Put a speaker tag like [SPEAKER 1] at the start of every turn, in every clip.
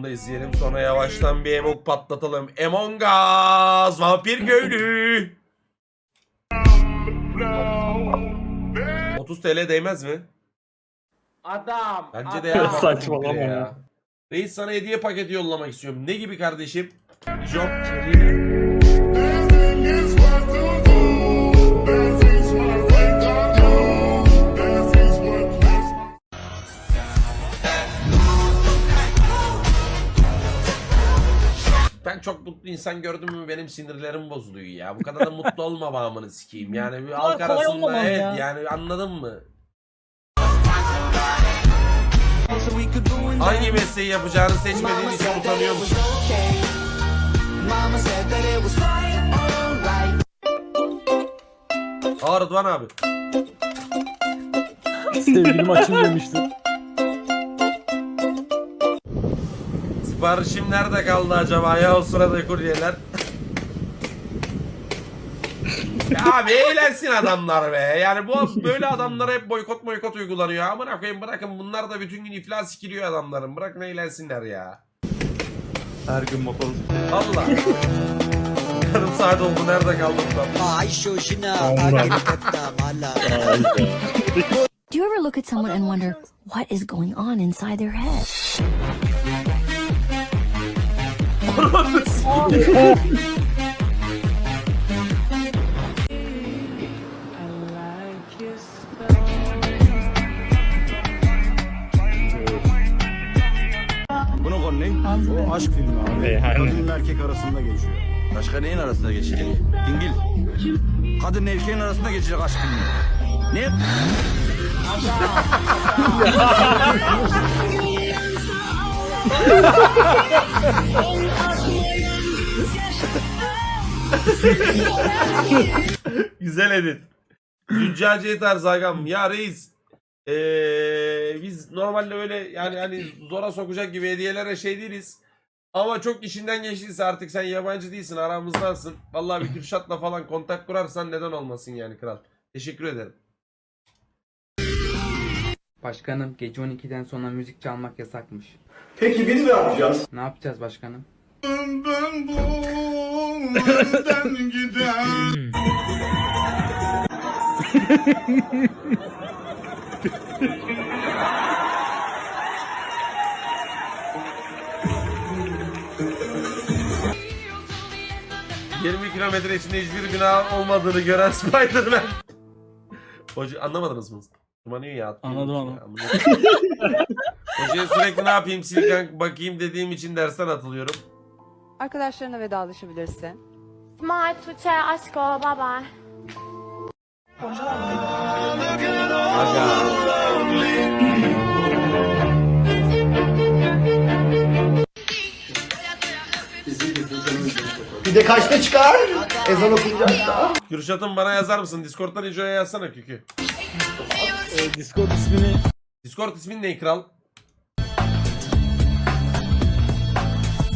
[SPEAKER 1] Onu da izleyelim. Sonra yavaştan bir emok patlatalım. Among Us Vampir Köylü. 30 TL değmez mi?
[SPEAKER 2] Adam.
[SPEAKER 1] Bence
[SPEAKER 2] adam.
[SPEAKER 1] de ya.
[SPEAKER 3] Saçmalama
[SPEAKER 1] ya. Reis sana hediye paketi yollamak istiyorum. Ne gibi kardeşim? Job. Mutlu insan gördüm mü benim sinirlerim bozuluyor ya. Bu kadar da mutlu olma bağımını sikeyim. Yani bir halk
[SPEAKER 3] kolay
[SPEAKER 1] arasında
[SPEAKER 3] olmamalı
[SPEAKER 1] evet
[SPEAKER 3] ya.
[SPEAKER 1] yani anladın mı? Hangi mesleği yapacağını seçmediğin için utanıyor musun? Aa Rıdvan abi.
[SPEAKER 3] Sevgilim açın demişti.
[SPEAKER 1] Siparişim nerede kaldı acaba ya o sırada kuryeler? ya abi eğlensin adamlar be. Yani bu böyle adamlara hep boykot boykot uygulanıyor. Amına koyayım bırakın bunlar da bütün gün iflas sikiliyor adamların. Bırakın eğlensinler ya.
[SPEAKER 3] Her gün motor.
[SPEAKER 1] Allah. Yarım saat oldu nerede kaldım ben?
[SPEAKER 4] Do you ever look at someone and wonder what is going on inside their head?
[SPEAKER 5] Bunun konu ne? O aşk filmi abi. Kadınla erkek arasında geçiyor. Başka neyin arasında geçecek? Dingil. Kadınla erkeğin arasında geçecek aşk filmi. Ne?
[SPEAKER 1] Güzel edit. Züccaciye tarzı agam. Ya reis. Ee, biz normalde öyle yani hani zora sokacak gibi hediyelere şey değiliz. Ama çok işinden geçtiyse artık sen yabancı değilsin aramızdansın. Vallahi bir Kürşat'la falan kontak kurarsan neden olmasın yani kral. Teşekkür ederim.
[SPEAKER 2] Başkanım gece 12'den sonra müzik çalmak yasakmış.
[SPEAKER 6] Peki biz ne yapacağız?
[SPEAKER 2] Ne yapacağız başkanım?
[SPEAKER 6] Ben bu evden giden.
[SPEAKER 1] Cık. 20 kilometre içinde hiçbir günah olmadığını gören Spider-Man. Hoca anlamadınız mı? Tırmanıyor ya.
[SPEAKER 3] Anladım, anladım.
[SPEAKER 1] Hocaya sürekli ne yapayım silken bakayım dediğim için dersten atılıyorum.
[SPEAKER 7] Arkadaşlarına vedalaşabilirsin.
[SPEAKER 8] Smile, Tuğçe, aşko, bye bye.
[SPEAKER 6] Bir de kaçta çıkar? Ezan okunacak da.
[SPEAKER 1] Kürşat'ım bana yazar mısın? Discord'dan Nico'ya yazsana Kükü.
[SPEAKER 3] Discord ismini
[SPEAKER 1] Discord ismin ne kral?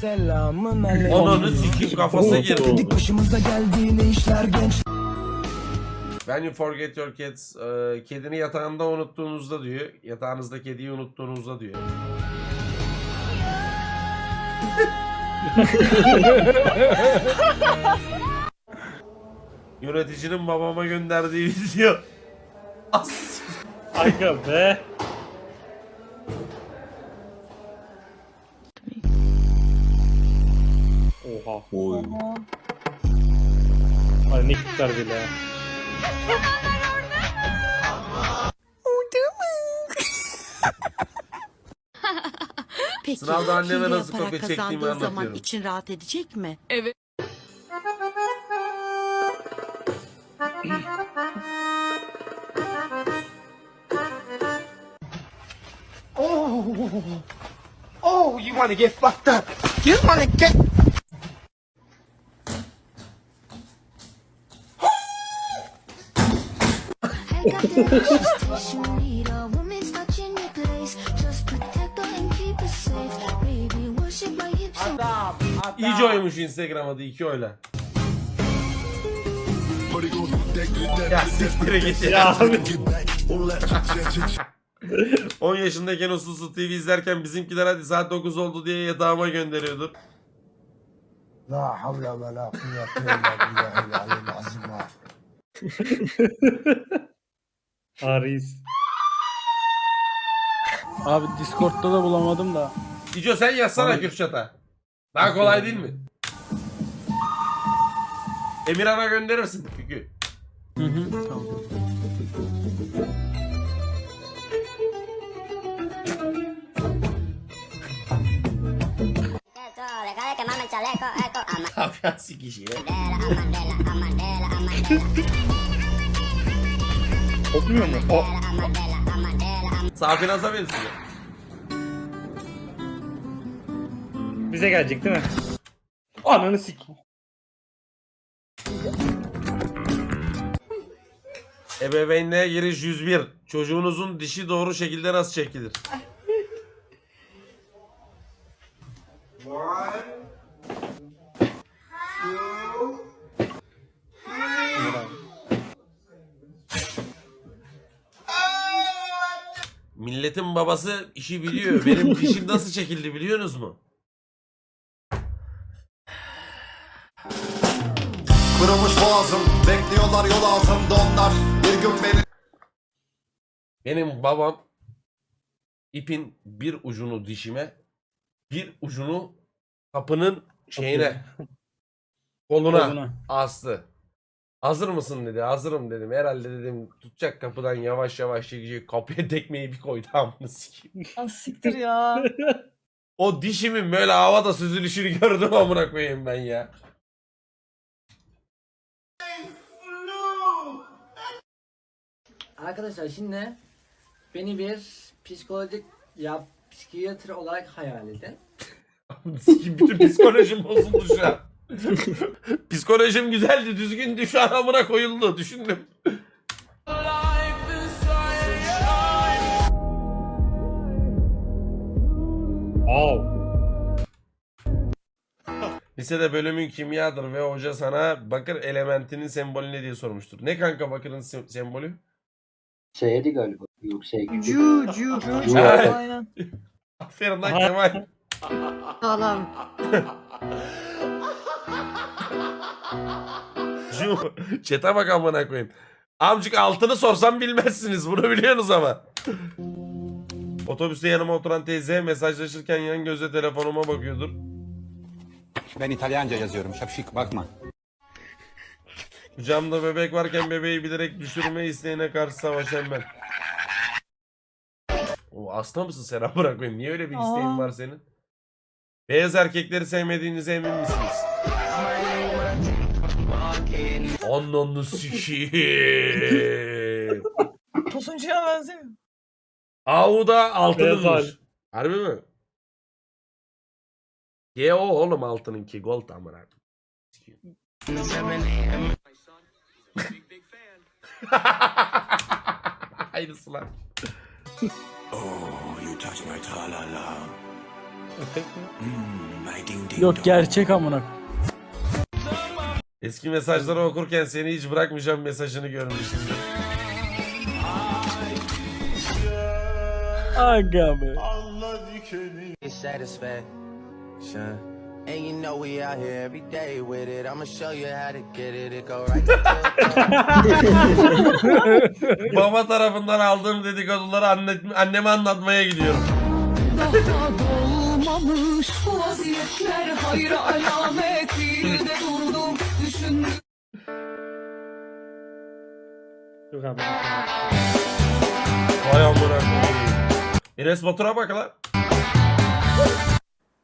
[SPEAKER 9] Selamın
[SPEAKER 1] Ananı sikeyim kafası girdi.
[SPEAKER 9] Başımıza geldi ne işler genç
[SPEAKER 1] When you forget your kids, e, kedini yatağında unuttuğunuzda diyor. Yatağınızda kediyi unuttuğunuzda diyor. Yöneticinin babama gönderdiği video. As.
[SPEAKER 3] Aga be.
[SPEAKER 5] Oy.
[SPEAKER 3] Ay ne gittiler bile ya.
[SPEAKER 9] Peki
[SPEAKER 1] Sınavda anneme nasıl kopya çektiğimi
[SPEAKER 9] kazandığı zaman
[SPEAKER 1] anlatıyorum.
[SPEAKER 9] için rahat edecek mi?
[SPEAKER 6] Oh, you wanna get fucked up. You wanna get...
[SPEAKER 2] Adam. Adam.
[SPEAKER 1] İyice oymuş Instagram adı iki oyla. Ya siktir git ya.
[SPEAKER 3] Ya abi.
[SPEAKER 1] 10 yaşındayken Usulsuz TV izlerken bizimkiler hadi saat 9 oldu diye yatağıma gönderiyordur.
[SPEAKER 6] La havle ve la kuvvete illa azim.
[SPEAKER 3] Aris. Abi Discord'da da bulamadım da.
[SPEAKER 1] İco sen yazsana
[SPEAKER 3] Abi-
[SPEAKER 1] Kürşat'a. Daha kolay değil mi? Emirhan'a gönderirsin çünkü.
[SPEAKER 3] Hı hı. Tamam.
[SPEAKER 1] Tabii sikişi ya.
[SPEAKER 3] Kopmuyor mu? O.
[SPEAKER 1] Safi Naz'a benziyor.
[SPEAKER 3] Bize gelecek değil mi? Ananı sik.
[SPEAKER 1] Ebeveynliğe giriş 101. Çocuğunuzun dişi doğru şekilde nasıl çekilir? Milletin babası işi biliyor. Benim dişim nasıl çekildi biliyorsunuz mu?
[SPEAKER 5] Kırılmış boğazım bekliyorlar yol altında onlar Bir gün beni
[SPEAKER 1] Benim babam ipin bir ucunu dişime, bir ucunu kapının şeyine, koluna,
[SPEAKER 3] Koluna.
[SPEAKER 1] astı. Hazır mısın dedi. Hazırım dedim. Herhalde dedim tutacak kapıdan yavaş yavaş çekecek. Kapıya tekmeyi bir koydu amına sikeyim.
[SPEAKER 10] Siktir ya.
[SPEAKER 1] O dişimin böyle havada süzülüşünü gördüm amına koyayım ben ya.
[SPEAKER 10] Arkadaşlar şimdi beni bir psikolojik ya psikiyatri olarak hayal edin.
[SPEAKER 1] Sikeyim bütün psikolojim bozuldu şu an. Psikolojim güzeldi, düzgündü şu an amına koyuldu. Düşündüm.
[SPEAKER 3] Wow.
[SPEAKER 1] Lisede bölümün kimyadır ve hoca sana bakır elementinin sembolü ne diye sormuştur. Ne kanka bakırın sem- sembolü?
[SPEAKER 10] Şeydi galiba. Yok şey.
[SPEAKER 2] Cu cu cu.
[SPEAKER 10] Aynen.
[SPEAKER 1] Aferin lan Kemal.
[SPEAKER 10] Sağlam.
[SPEAKER 1] Şu çete bak amına koyayım. Amcık altını sorsam bilmezsiniz bunu biliyorsunuz ama. Otobüste yanıma oturan teyze mesajlaşırken yan gözle telefonuma bakıyordur.
[SPEAKER 5] Ben İtalyanca yazıyorum şapşik bakma
[SPEAKER 1] Camda bebek varken bebeği bilerek düşürme isteğine karşı savaşan ben. O hasta mısın Serap bırakmayayım? Niye öyle bir isteğin var senin? Beyaz erkekleri sevmediğinize emin misiniz? Ananı sikiyim.
[SPEAKER 10] Tosuncuya benzemiyor.
[SPEAKER 1] Avuda
[SPEAKER 3] Beyaz
[SPEAKER 1] altınınmış. Harbi mi? GO oğlum altınınki. Gold amına. Aynısı lan.
[SPEAKER 3] Yok gerçek amına.
[SPEAKER 1] Eski mesajları okurken seni hiç bırakmayacağım mesajını görmüştüm.
[SPEAKER 3] Aga be.
[SPEAKER 9] And you know we out here every day with it. I'ma show you how to get it. It go right.
[SPEAKER 1] Baba tarafından aldığım dedikoduları anne, anneme anlatmaya gidiyorum.
[SPEAKER 10] Dolmamış bu vaziyetler hayra alamet bir de durdum.
[SPEAKER 3] Yok abi.
[SPEAKER 1] Vay amına. Enes Batur'a bak lan.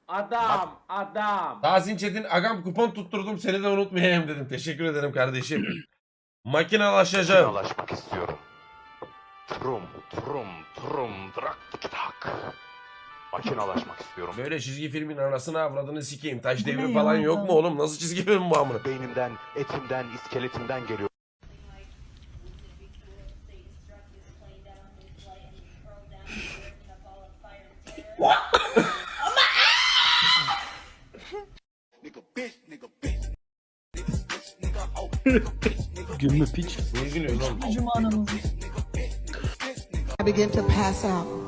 [SPEAKER 10] Adam, adam.
[SPEAKER 1] Tahsin Çetin agam kupon tutturdum seni de unutmayayım dedim. Teşekkür ederim kardeşim. Makinalaşacağım.
[SPEAKER 5] Ulaşmak istiyorum Trum trum trum drak tak Makinalaşmak istiyorum
[SPEAKER 1] Böyle çizgi filmin arasına avradını sikeyim. Taş devri falan yok mu oğlum? Nasıl çizgi film bu amına?
[SPEAKER 5] Beynimden, etimden, iskeletimden geliyor
[SPEAKER 3] Gümbü piç.
[SPEAKER 1] Niye gülüyorsun oğlum?
[SPEAKER 11] begin to pass out.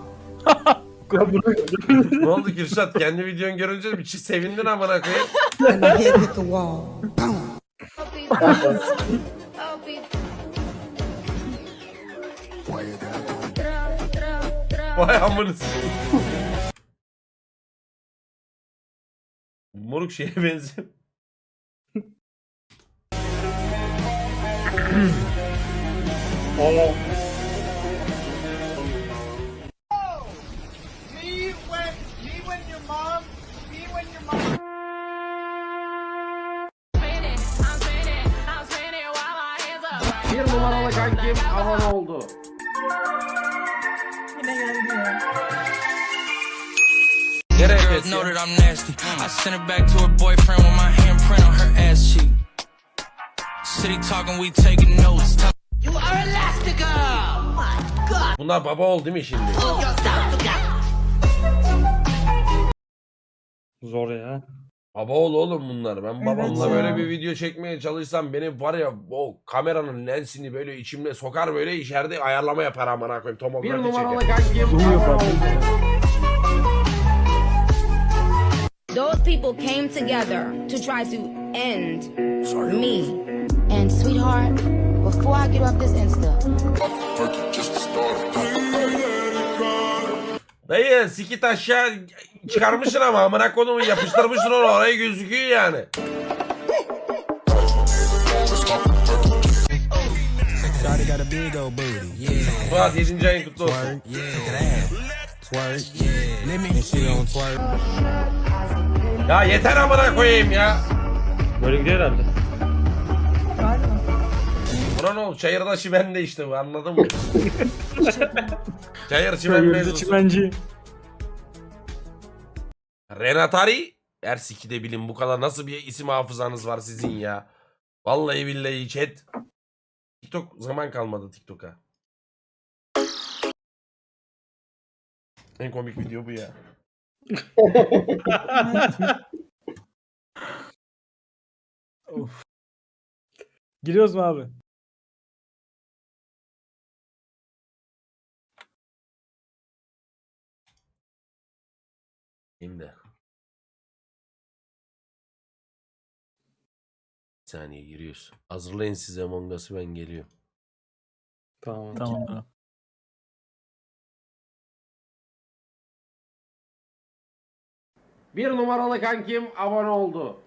[SPEAKER 1] Ne oldu Kürşat? Kendi videon görünce bir çi- sevindin amına koyayım.
[SPEAKER 11] And my head hit the wall. Boom.
[SPEAKER 1] Vay amınız. Moruk şeye benziyor.
[SPEAKER 2] Bir numaralı kankim abone oldu.
[SPEAKER 1] Nereye
[SPEAKER 9] Girls
[SPEAKER 1] pes
[SPEAKER 9] know
[SPEAKER 1] ya?
[SPEAKER 9] that I'm nasty. I sent it back to her boyfriend with my handprint on her ass cheek. City talking, we taking notes.
[SPEAKER 1] Bunlar baba oldu değil mi şimdi?
[SPEAKER 3] Zor ya.
[SPEAKER 1] Baba oğul oğlum bunlar. Ben babamla böyle bir video çekmeye çalışsam benim var ya o kameranın lensini böyle içimde sokar böyle içeride ayarlama yapar amına koyayım.
[SPEAKER 2] Bir
[SPEAKER 1] Tomografi
[SPEAKER 2] numaralı
[SPEAKER 1] çeker.
[SPEAKER 2] oldu.
[SPEAKER 8] Those people came together to try to end me. And sweetheart, before I get off this Insta,
[SPEAKER 1] Dayı sikit aşağı çıkarmışsın ama amına koyduğumu yapıştırmışsın onu oraya gözüküyor yani. Fuat 7. ayın kutlu olsun. Ya yeter amına koyayım ya.
[SPEAKER 3] Böyle gidiyor herhalde.
[SPEAKER 1] Buna ne oldu? Çayırda çimen de işte bu anladın mı? Çayır çimen mevzusu.
[SPEAKER 3] Çimenci.
[SPEAKER 1] Renatari. Her sikide bilin bu kadar nasıl bir isim hafızanız var sizin ya. Vallahi billahi chat. TikTok zaman kalmadı TikTok'a. En komik video bu ya.
[SPEAKER 3] Giriyoruz mu abi?
[SPEAKER 1] Şimdi. Bir saniye giriyoruz. Hazırlayın size Among Us'ı ben geliyorum.
[SPEAKER 3] Tamam.
[SPEAKER 12] Tamam.
[SPEAKER 2] Bir numaralı kankim abone oldu.